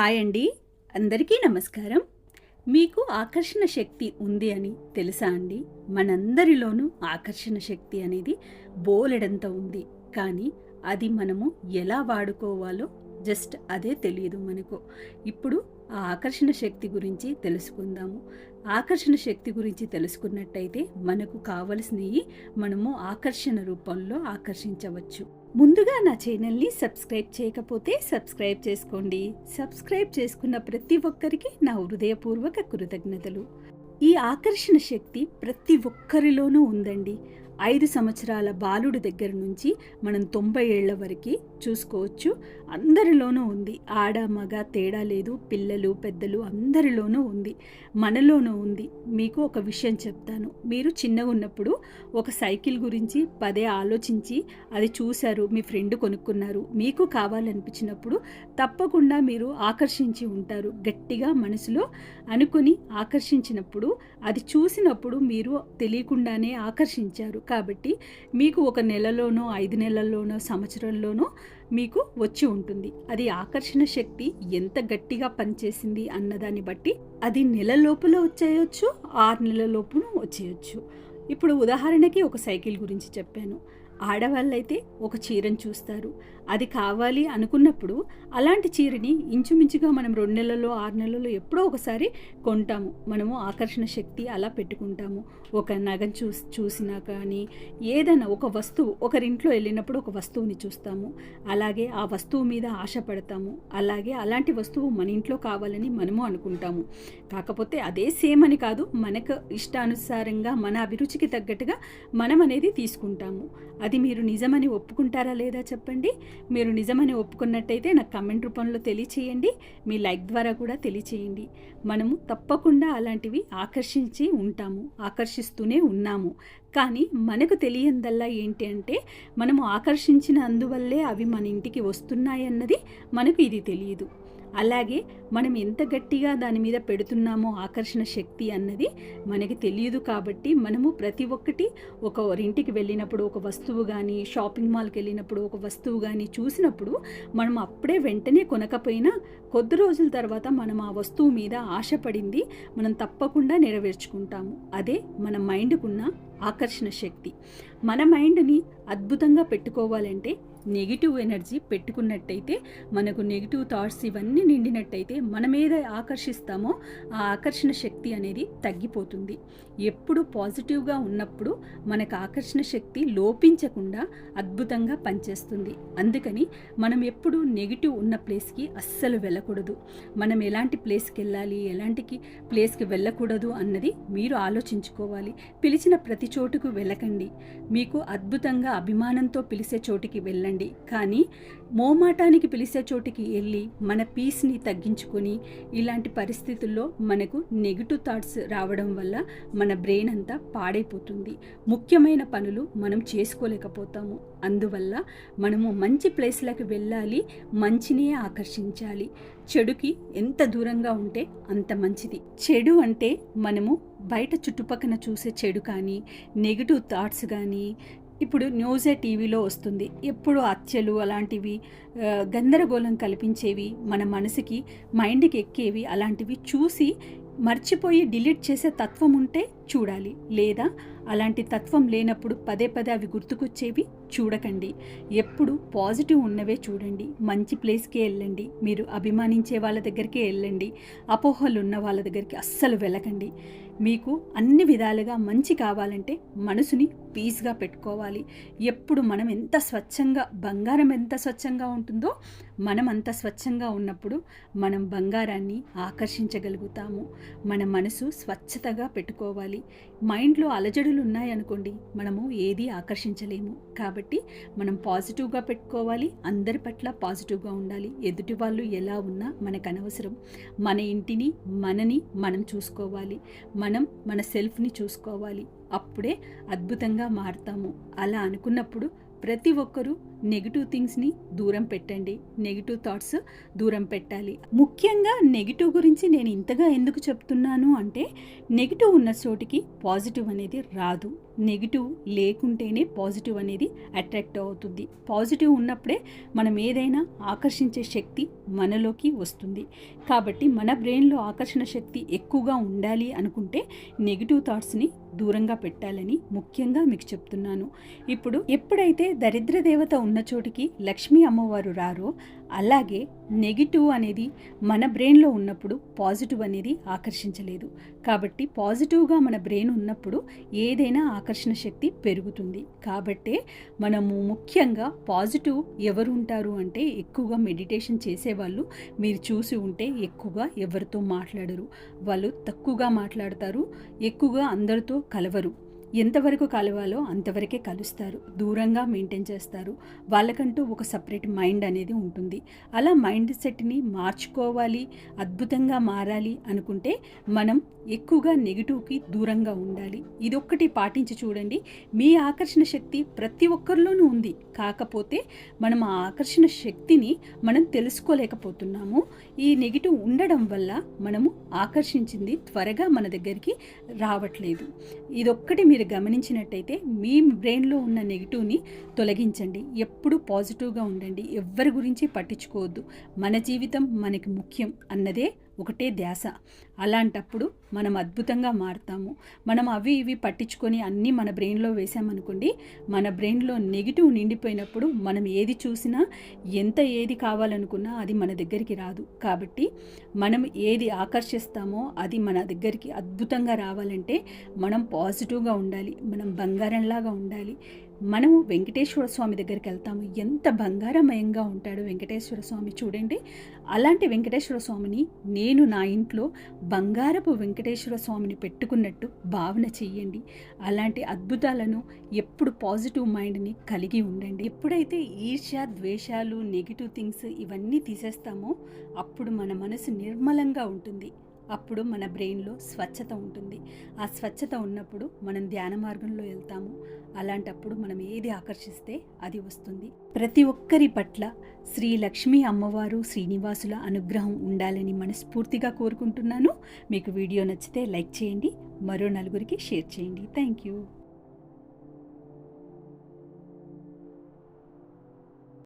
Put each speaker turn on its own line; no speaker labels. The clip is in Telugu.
హాయ్ అండి. అందరికీ నమస్కారం. మీకు ఆకర్షణ శక్తి ఉంది అని తెలుసా అండి? మనందరిలోనూ ఆకర్షణ శక్తి అనేది బోలెడంత ఉంది. కానీ అది మనము ఎలా వాడుకోవాలో జస్ట్ అదే తెలియదు మనకు. ఇప్పుడు ఆ ఆకర్షణ శక్తి గురించి తెలుసుకుందాము. ఆకర్షణ శక్తి గురించి తెలుసుకున్నట్టయితే మనకు కావలసినవి మనము ఆకర్షణ రూపంలో ఆకర్షించవచ్చు. ముందుగా నా ఛానల్ని సబ్స్క్రైబ్ చేయకపోతే సబ్స్క్రైబ్ చేసుకోండి. సబ్స్క్రైబ్ చేసుకున్న ప్రతి ఒక్కరికి నా హృదయపూర్వక కృతజ్ఞతలు. ఈ ఆకర్షణ శక్తి ప్రతి ఒక్కరిలోనూ ఉందండి. ఐదు సంవత్సరాల బాలుడు దగ్గర నుంచి మనం తొంభై ఏళ్ళ వరకు చూసుకోవచ్చు. అందరిలోనూ ఉంది. ఆడ మగ తేడా లేదు పిల్లలు పెద్దలు అందరిలోనూ ఉంది. మనలోనూ ఉంది. మీకు ఒక విషయం చెప్తాను. మీరు చిన్నగా ఉన్నప్పుడు ఒక సైకిల్ గురించి పదే ఆలోచించి అది చూశారు మీ ఫ్రెండ్ కొనుక్కున్నారు. మీకు కావాలనిపించినప్పుడు తప్పకుండా మీరు ఆకర్షించి ఉంటారు. గట్టిగా మనసులో అనుకుని ఆకర్షించినప్పుడు అది చూసినప్పుడు మీరు తెలియకుండానే ఆకర్షించారు. కాబట్టి మీకు ఒక నెలలోనో ఐదు నెలల్లోనో సంవత్సరంలోనో మీకు వచ్చి ఉంటుంది. అది ఆకర్షణ శక్తి ఎంత గట్టిగా పనిచేసింది అన్నదాన్ని బట్టి అది నెల లోపల వచ్చేయచ్చు ఆరు నెలల లోపును వచ్చేయచ్చు. ఇప్పుడు ఉదాహరణకి ఒక సైకిల్ గురించి చెప్పాను. ఆడవాళ్ళైతే ఒక చీరను చూస్తారు. అది కావాలి అనుకున్నప్పుడు అలాంటి చీరని ఇంచుమించుగా మనం రెండు నెలల్లో ఆరు నెలల్లో ఎప్పుడో ఒకసారి కొంటాము. మనము ఆకర్షణ శక్తి అలా పెట్టుకుంటాము. ఒక నగం చూ చూసినా కానీ ఏదైనా ఒక వస్తువు ఒకరింట్లో వెళ్ళినప్పుడు ఒక వస్తువుని చూస్తాము. అలాగే ఆ వస్తువు మీద ఆశపడతాము. అలాగే అలాంటి వస్తువు మన ఇంట్లో కావాలని మనము అనుకుంటాము. కాకపోతే అదే సేమ్ అని కాదు మనకు ఇష్టానుసారంగా మన అభిరుచికి తగ్గట్టుగా మనం అనేది తీసుకుంటాము అది మీరు నిజమని ఒప్పుకుంటారా లేదా చెప్పండి. మీరు నిజమని ఒప్పుకున్నట్టయితే నాకు కమెంట్ రూపంలో తెలియచేయండి. మీ లైక్ ద్వారా కూడా తెలియచేయండి. మనము తప్పకుండా అలాంటివి ఆకర్షించి ఉంటాము ఆకర్షిస్తూనే ఉన్నాము. కానీ మనకు తెలియందల్లా ఏంటి అంటే మనము ఆకర్షించిన అందువల్లే అవి మన ఇంటికి వస్తున్నాయన్నది మనకు ఇది తెలియదు. అలాగే మనం ఎంత గట్టిగా దాని మీద పెడుతున్నామో ఆకర్షణ శక్తి అన్నది మనకి తెలియదు కాబట్టి మనము ప్రతి ఒక్కటి ఒక ఇంటికి వెళ్ళినప్పుడు ఒక వస్తువు కానీ షాపింగ్ మాల్కి వెళ్ళినప్పుడు ఒక వస్తువు కానీ చూసినప్పుడు మనం అప్పుడే వెంటనే కొనకపోయినా కొద్ది రోజుల తర్వాత మనం ఆ వస్తువు మీద ఆశపడింది మనం తప్పకుండా నెరవేర్చుకుంటాము. అదే మన మైండ్కున్న ఆకర్షణ శక్తి. మన మైండ్ని అద్భుతంగా పెట్టుకోవాలంటే నెగిటివ్ ఎనర్జీ పెట్టుకున్నట్టయితే మనకు నెగిటివ్ థాట్స్ ఇవన్నీ నిండినట్టయితే మన మీద ఆకర్షిస్తామో ఆ ఆకర్షణ శక్తి అనేది తగ్గిపోతుంది. ఎప్పుడు పాజిటివ్గా ఉన్నప్పుడు మనకు ఆకర్షణ శక్తి లోపించకుండా అద్భుతంగా పనిచేస్తుంది. అందుకని మనం ఎప్పుడు నెగిటివ్ ఉన్న ప్లేస్కి అస్సలు వెళ్ళకూడదు. మనం ఎలాంటి ప్లేస్కి వెళ్ళాలి ఎలాంటికి ప్లేస్కి వెళ్ళకూడదు అన్నది మీరు ఆలోచించుకోవాలి. పిలిచిన ప్రతి చోటుకు వెళ్ళకండి. మీకు అద్భుతంగా అభిమానంతో పిలిచే చోటికి వెళ్ళండి. కానీ మోమాటానికి పిలిచే చోటికి వెళ్ళి మన పీస్ని తగ్గించుకొని ఇలాంటి పరిస్థితుల్లో మనకు నెగిటివ్ థాట్స్ రావడం వల్ల మన బ్రెయిన్ అంతా పాడైపోతుంది. ముఖ్యమైన పనులు మనం చేసుకోలేకపోతాము. అందువల్ల మనము మంచి ప్లేస్లకు వెళ్ళాలి మంచినే ఆకర్షించాలి. చెడుకి ఎంత దూరంగా ఉంటే అంత మంచిది. చెడు అంటే మనము బయట చుట్టుపక్కన చూసే చెడు కానీ నెగిటివ్ థాట్స్ కానీ ఇప్పుడు న్యూసే టీవీలో వస్తుంది. ఎప్పుడు హత్యలు అలాంటివి గందరగోళం కల్పించేవి మన మనసుకి మైండ్కి ఎక్కేవి అలాంటివి చూసి మర్చిపోయి డిలీట్ చేసే తత్వం ఉంటే చూడాలి. లేదా అలాంటి తత్వం లేనప్పుడు పదే పదే అవి గుర్తుకొచ్చేవి చూడకండి. ఎప్పుడు పాజిటివ్ ఉన్నవే చూడండి. మంచి ప్లేస్కే వెళ్ళండి. మీరు అభిమానించే వాళ్ళ దగ్గరికే వెళ్ళండి. అపోహలు ఉన్న వాళ్ళ దగ్గరికి అస్సలు వెళ్ళకండి. మీకు అన్ని విధాలుగా మంచి కావాలంటే మనసుని పీస్గా పెట్టుకోవాలి. ఎప్పుడు మనం ఎంత స్వచ్ఛంగా బంగారం ఎంత స్వచ్ఛంగా ఉంటుందో మనం అంత స్వచ్ఛంగా ఉన్నప్పుడు మనం బంగారాన్ని ఆకర్షించగలుగుతాము. మన మనసు స్వచ్ఛతగా పెట్టుకోవాలి. మైండ్లో అలజడులు ఉన్నాయనుకోండి మనము ఏది ఆకర్షించలేము. కాబట్టి మనం పాజిటివ్గా పెట్టుకోవాలి అందరి పట్ల పాజిటివ్గా ఉండాలి. ఎదుటి వాళ్ళు ఎలా ఉన్నా మనకు అనవసరం. మన ఇంటిని మనని మనం చూసుకోవాలి. మనం మన సెల్ఫ్ని చూసుకోవాలి. అప్పుడే అద్భుతంగా మారుతాము. అలా అనుకున్నప్పుడు ప్రతి ఒక్కరూ నెగిటివ్ థింగ్స్ని దూరం పెట్టండి. నెగిటివ్ థాట్స్ దూరం పెట్టాలి. ముఖ్యంగా నెగిటివ్ గురించి నేను ఇంతగా ఎందుకు చెప్తున్నాను అంటే నెగిటివ్ ఉన్న చోటికి పాజిటివ్ అనేది రాదు. నెగిటివ్ లేకుంటేనే పాజిటివ్ అనేది అట్రాక్ట్ అవుతుంది. పాజిటివ్ ఉన్నప్పుడే మనం ఏదైనా ఆకర్షించే శక్తి మనలోకి వస్తుంది. కాబట్టి మన బ్రెయిన్లో ఆకర్షణ శక్తి ఎక్కువగా ఉండాలి అనుకుంటే నెగిటివ్ థాట్స్ని దూరంగా పెట్టాలని ముఖ్యంగా మీకు చెప్తున్నాను. ఇప్పుడు ఎప్పుడైతే దరిద్ర దేవత ఉన్న చోటికి లక్ష్మీ అమ్మవారు రారో అలాగే నెగిటివ్ అనేది మన బ్రెయిన్లో ఉన్నప్పుడు పాజిటివ్ అనేది ఆకర్షించలేదు. కాబట్టి పాజిటివ్గా మన బ్రెయిన్ ఉన్నప్పుడు ఏదైనా ఆకర్షణ శక్తి పెరుగుతుంది. కాబట్టే మనము ముఖ్యంగా పాజిటివ్ ఎవరు ఉంటారు అంటే ఎక్కువగా మెడిటేషన్ చేసేవాళ్ళు మీరు చూసి ఉంటే ఎక్కువగా ఎవరితో మాట్లాడరు. వాళ్ళు తక్కువగా మాట్లాడతారు ఎక్కువగా అందరితో కలవరు. ఎంతవరకు కలవాలో అంతవరకే కలుస్తారు. దూరంగా మెయింటైన్ చేస్తారు. వాళ్ళకంటూ ఒక సపరేట్ మైండ్ అనేది ఉంటుంది. అలా మైండ్ సెట్ని మార్చుకోవాలి అద్భుతంగా మారాలి అనుకుంటే మనం ఎక్కువగా నెగిటివ్కి దూరంగా ఉండాలి. ఇదొక్కటి పాటించి చూడండి. మీ ఆకర్షణ శక్తి ప్రతి ఒక్కరిలోనూ ఉంది. కాకపోతే మనం ఆ ఆకర్షణ శక్తిని మనం తెలుసుకోలేకపోతున్నాము. ఈ నెగిటివ్ ఉండడం వల్ల మనము ఆకర్షించింది త్వరగా మన దగ్గరికి రావట్లేదు. ఇదొక్కటి మీరు గమనించినట్టయితే మీ బ్రెయిన్లో ఉన్న నెగిటివ్ని తొలగించండి. ఎప్పుడు పాజిటివ్గా ఉండండి. ఎవరి గురించి పట్టించుకోవద్దు. మన జీవితం మనకి ముఖ్యం అన్నదే ఒకటే ధ్యాస. అలాంటప్పుడు మనం అద్భుతంగా మారుతాము. మనం అవి ఇవి పట్టించుకొని అన్నీ మన బ్రెయిన్లో వేసామనుకోండి మన బ్రెయిన్లో నెగిటివ్ నిండిపోయినప్పుడు మనం ఏది చూసినా ఎంత ఏది కావాలనుకున్నా అది మన దగ్గరికి రాదు. కాబట్టి మనం ఏది ఆకర్షిస్తామో అది మన దగ్గరికి అద్భుతంగా రావాలంటే మనం పాజిటివ్గా ఉండాలి. మనం బంగారంలాగా ఉండాలి. మనము వెంకటేశ్వర స్వామి దగ్గరికి వెళ్తాము. ఎంత బంగారమయంగా ఉంటాడు వెంకటేశ్వర స్వామి చూడండి. అలాంటి వెంకటేశ్వర స్వామిని నేను నా ఇంట్లో బంగారపు వెంకటేశ్వర స్వామిని పెట్టుకున్నట్టు భావన చెయ్యండి. అలాంటి అద్భుతాలను ఎప్పుడు పాజిటివ్ మైండ్ని కలిగి ఉండండి. ఎప్పుడైతే ఈర్ష్య ద్వేషాలు నెగిటివ్ థింగ్స్ ఇవన్నీ తీసేస్తామో అప్పుడు మన మనసు నిర్మలంగా ఉంటుంది. అప్పుడు మన బ్రెయిన్లో స్వచ్ఛత ఉంటుంది. ఆ స్వచ్ఛత ఉన్నప్పుడు మనం ధ్యాన మార్గంలో వెళ్తాము. అలాంటప్పుడు మనం ఏది ఆకర్షిస్తే అది వస్తుంది. ప్రతి ఒక్కరి పట్ల శ్రీ లక్ష్మీ అమ్మవారు శ్రీనివాసుల అనుగ్రహం ఉండాలని మనస్ఫూర్తిగా కోరుకుంటున్నాను. మీకు వీడియో నచ్చితే లైక్ చేయండి. మరో నలుగురికి షేర్ చేయండి. Thank you.